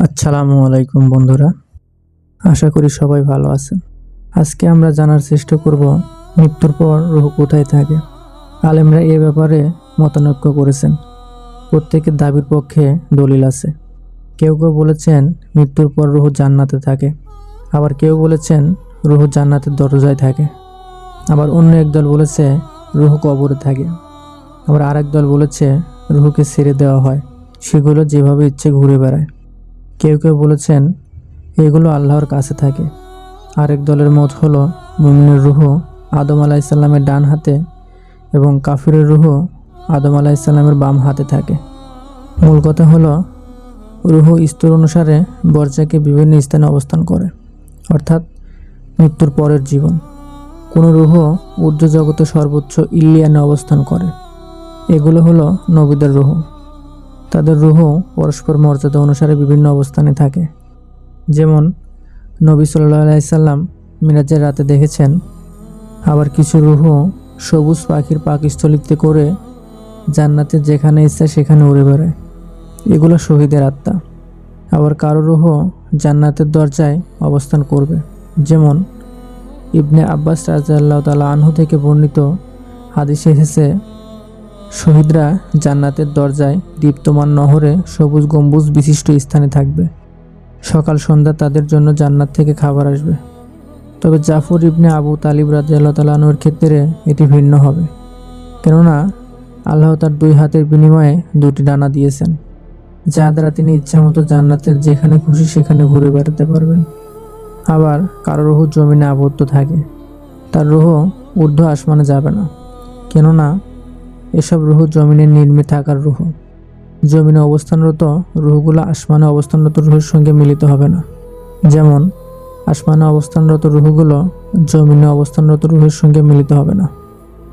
আসসালামু আলাইকুম বন্ধুরা। আশা করি সবাই ভালো আছেন। আজকে আমরা জানার চেষ্টা করব, মৃত্যুর পর রুহ কোথায় থাকে? আলেমরা এ ব্যাপারে মতানৈক্য করেছেন। প্রত্যেকের দাবির পক্ষে দলিল আছে। কেউ কেউ বলেছেন, মৃত্যুর পর রুহ জান্নাতে থাকে। আবার কেউ বলেছেন, রুহ জান্নাতের দরজায় থাকে। আবার অন্য একদল বলেছে, রুহ কবরে থাকে। আবার আরেক দল বলেছে, রুহকে ছেড়ে দেওয়া হয়। সেগুলো যেভাবে ইচ্ছে ঘুরে বেড়ায়। কেউ কেউ বলেছেন, এগুলো আল্লাহর কাছে থাকে। আরেক দলের মত হলো মুমিনের রুহ আদম আলাইসাল্লামের ডান হাতে এবং কাফিরের রুহ আদম আলাইসাল্লামের বাম হাতে থাকে। মূল কথা হলো, রুহ স্তর অনুসারে বর্জাকে বিভিন্ন স্থানে অবস্থান করে, অর্থাৎ মৃত্যুর পরের জীবন। কোনো রুহ ঊর্ধ্ব জগতে সর্বোচ্চ ইলিয়ানে অবস্থান করে। এগুলো হলো নবীদের রুহ। তাদের রুহ পরস্পর মর্যাদা অনুসারে বিভিন্ন অবস্থানে থাকে। যেমন, নবী সাল্লাহ আলাইসাল্লাম মিরাজের রাতে দেখেছেন, আবার কিছু রুহ সবুজ পাখির পাকস্থলিতে করে জান্নাতে যেখানে ইচ্ছা সেখানে উড়ে বেড়ায়। এগুলো শহীদের আত্মা। আবার কারও রুহ জান্নাতের দরজায় অবস্থান করবে। যেমন, ইবনে আব্বাস রাজাল্লাহ তালা আনহু থেকে বর্ণিত হাদিসে এসেছে শহীদরা জান্নাতের দরজায় দীপ্তমান নহরে সবুজ গম্বুজ বিশিষ্ট স্থানে থাকবে। সকাল, সন্ধ্যা তাদের জন্য জান্নাত থেকে খাবার আসবে। তবে জাফর ইবনে আবু তালিব রাজিয়াল্লাহ ক্ষেত্রে এটি ভিন্ন হবে। কেননা আল্লাহ তার দুই হাতের বিনিময়ে দুটি ডানা দিয়েছেন যা দ্বারা তিনি ইচ্ছামতো জান্নাতের যেখানে খুশি সেখানে ঘুরে বেড়াতে পারবেন। আবার কারও রুহ জমিনে আবদ্ধ থাকে, তার রুহ ঊর্ধ্ব আসমানে যাবে না। কেননা এসব রুহ জমিনে নির্মে থাকার রুহ। জমিনে অবস্থানরত রুহগুলো আসমানে অবস্থানরত রুহের সঙ্গে মিলিত হবে না। যেমন, আসমানে অবস্থানরত রুহগুলো জমিনে অবস্থানরত রুহের সঙ্গে মিলিত হবে না।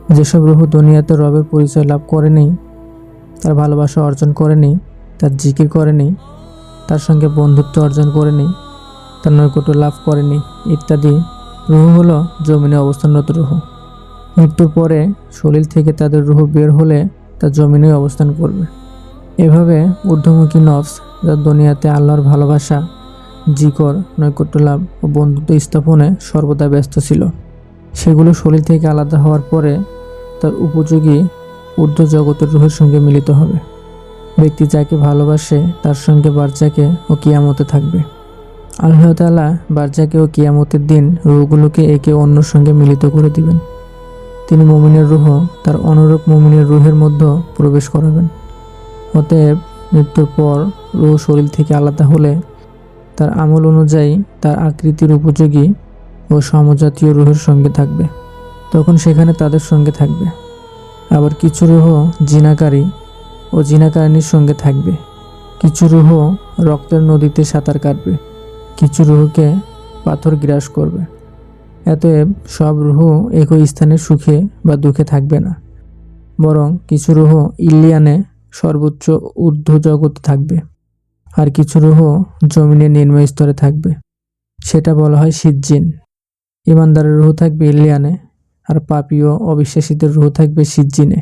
যেসব রুহ দুনিয়াতে রবের পরিচয় লাভ করেনি, তার ভালোবাসা অর্জন করেনি, তার জিকির করেনি, তার সঙ্গে বন্ধুত্ব অর্জন করেনি, তার নৈকট্য লাভ করেনি ইত্যাদি রুহ হলো জমিনে অবস্থানরত রুহ। মৃত্যুর পরে শরীর থেকে তাদের রুহ বের হলে তা জমিনে অবস্থান করবে। এভাবে ঊর্ধ্বমুখী নফস, যা দুনিয়াতে আল্লাহর ভালোবাসা, জিকর, নৈকট্য লাভ ও বন্ধুত্ব স্থাপনে সর্বদা ব্যস্ত ছিল। সেগুলো শরীর থেকে আলাদা হওয়ার পরে তার উপযোগী ঊর্ধ্ব জগতের রুহের সঙ্গে মিলিত হবে। ব্যক্তি যাকে ভালোবাসে, তার সঙ্গে বার্জাকে ও কিয়ামতে থাকবে। আল্লাহ তালা বার্জাকে ও কিয়ামতের দিন রুহগুলোকে একে অন্যর সঙ্গে মিলিত করে দিবেন। তিনি মমিনের রুহ তার অনুরূপ মমিনের রুহের মধ্যে প্রবেশ করাবেন। অতএব মৃত্যুর পর রুহ শরীর থেকে আলাদা হলে তার আমল অনুযায়ী তার আকৃতির উপযোগী ও সমজাতীয় রুহের সঙ্গে থাকবে। তখন সেখানে তাদের সঙ্গে থাকবে। আবার কিছু রুহ জিনাকারী ও জিনাকারিনীর সঙ্গে থাকবে। কিছু রুহ রক্তের নদীতে সাঁতার কাটবে। কিছু রুহকে পাথর গ্রাস করবে। এতএব সব রুহ একই স্থানে সুখে বা দুঃখে থাকবে না। বরং কিছু রুহ ইলিয়ানে সর্বোচ্চ ঊর্ধ্ব জগতে থাকবে আর কিছু রুহ জমিনের নিম্ন স্তরে থাকবে। সেটা বলা হয় সিজ্জিন। ইমানদারের রুহ থাকবে ইলিয়ানে আর পাপীয় অবিশ্বাসীদের রুহ থাকবে সিজ্জিনে।